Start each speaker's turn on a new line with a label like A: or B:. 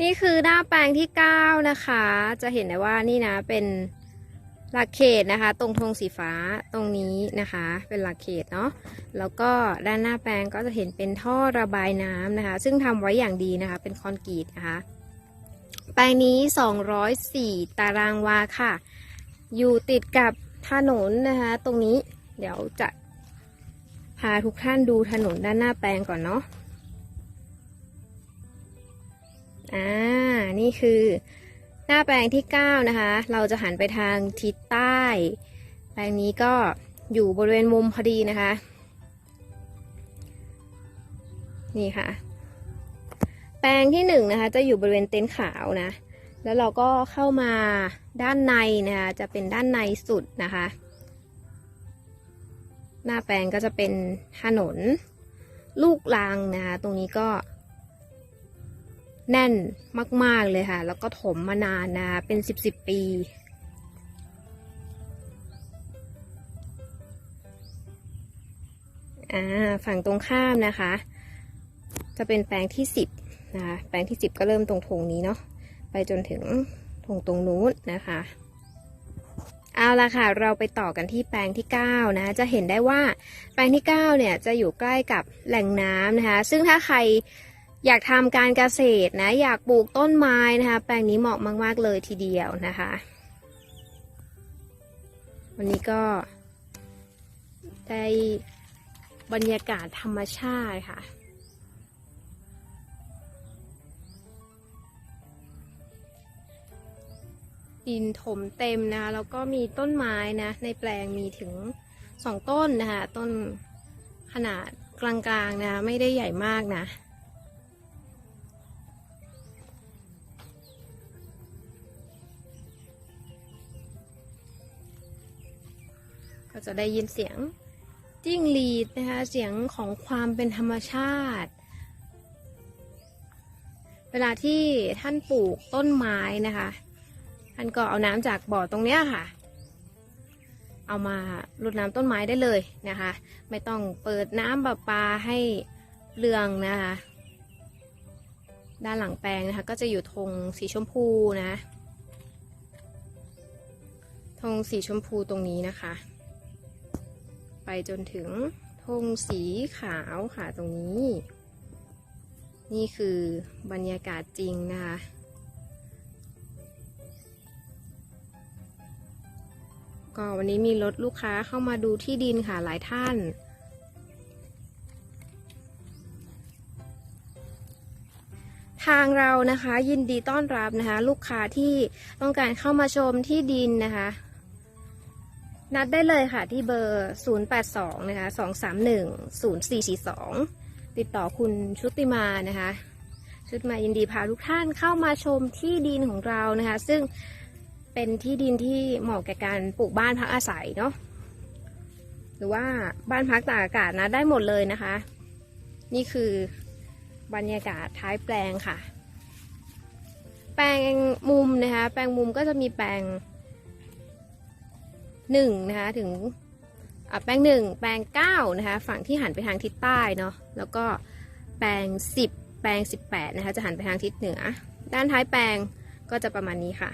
A: นี่คือหน้าแปลงที่ 9 นะคะ จะเห็นได้ว่านี่นะเป็นหลักเขตนะคะ ตรงธงสีฟ้าตรงนี้นะคะ เป็นหลักเขตเนาะแล้วก็ด้านหน้าแปลงก็จะเห็นเป็นท่อระบายน้ำนะคะ ซึ่งทำไว้อย่างดีนะคะ เป็นคอนกรีตนะคะ แปลงนี้ 204 ตารางวาค่ะ อยู่ติดกับถนนนะคะ ตรงนี้เดี๋ยวจะพาทุกท่านดูถนนด้านหน้าแปลงก่อนเนาะ อ่า นี่คือ หน้าแปลงที่ 9 นะคะ เราจะหันไปทางทิศใต้ แปลงนี้ก็อยู่บริเวณมุมพอดีนะคะ นี่ค่ะ แปลงที่1นะคะ จะอยู่บริเวณเต็นท์ขาวนะ แล้วเราก็เข้ามาด้านในนะคะ จะเป็นด้านในสุดนะคะ หน้าแปลงก็จะเป็นถนนลูกรังนะคะ ตรงนี้ก็ แน่นมาก ๆ เลยค่ะ แล้วก็ถมมานานนะ เป็นสิบสิบปี อ่า ฝั่งตรงข้ามนะคะ จะเป็นแปลงที่สิบนะคะ แปลงที่สิบก็เริ่มตรงธงนี้เนาะ ไปจนถึงธงตรงนู้นนะคะ เอาละค่ะ เราไปต่อกันที่แปลงที่9นะ จะเห็นได้ว่าแปลงที่9เนี่ยจะอยู่ใกล้กับแหล่งน้ำนะคะ ซึ่งถ้าใคร อยากทำการเกษตรนะ อยากปลูกต้นไม้นะคะ แปลงนี้เหมาะมาก ๆ เลยทีเดียวนะคะ วันนี้ก็ได้บรรยากาศธรรมชาติค่ะดินถมเต็มนะคะแล้วก็มีต้นไม้นะ ในแปลงมีถึงสองต้นนะคะ ต้นขนาดกลางๆนะ ไม่ได้ใหญ่มากนะ ก็จะได้ยินเสียงจิ้งหรีดนะคะ เสียงของความเป็นธรรมชาติ เวลาที่ท่านปลูกต้นไม้นะคะ ท่านก็เอาน้ำจากบ่อตรงเนี้ยค่ะ เอามารดน้ำต้นไม้ได้เลยนะคะ ไม่ต้องเปิดน้ำประปาให้เรืองนะคะ ด้านหลังแปลงนะคะ ก็จะอยู่ธงสีชมพูนะธงสีชมพูตรงนี้นะคะ ไปจนถึงธงสีขาวค่ะตรงนี้ นี่คือบรรยากาศจริงนะคะก็วันนี้มีรถลูกค้าเข้ามาดูที่ดินค่ะหลายท่าน ทางเรานะคะยินดีต้อนรับนะคะ ลูกค้าที่ต้องการเข้ามาชมที่ดินนะคะ นัดได้เลยค่ะที่เบอร์ 082 นะคะ 231 0442 ติดต่อคุณชุติมานะคะ ชุติมายินดีพาทุกท่านเข้ามาชมที่ดินของเรานะคะ ซึ่งเป็นที่ดินที่เหมาะแก่การปลูกบ้านพักอาศัยเนาะ หรือว่าบ้านพักตากอากาศนะได้หมดเลยนะคะ นี่คือบรรยากาศท้ายแปลงค่ะ แปลงมุมนะคะ แปลงมุมก็จะมีแปลง หนึ่งนะคะถึงแปลงหนึ่งแปลงเก้านะคะฝั่งที่หันไปทางทิศใต้เนาะแล้วก็แปลงสิบแปลงสิบแปดนะคะจะหันไปทางทิศเหนือ ด้านท้ายแปลงก็จะประมาณนี้ค่ะ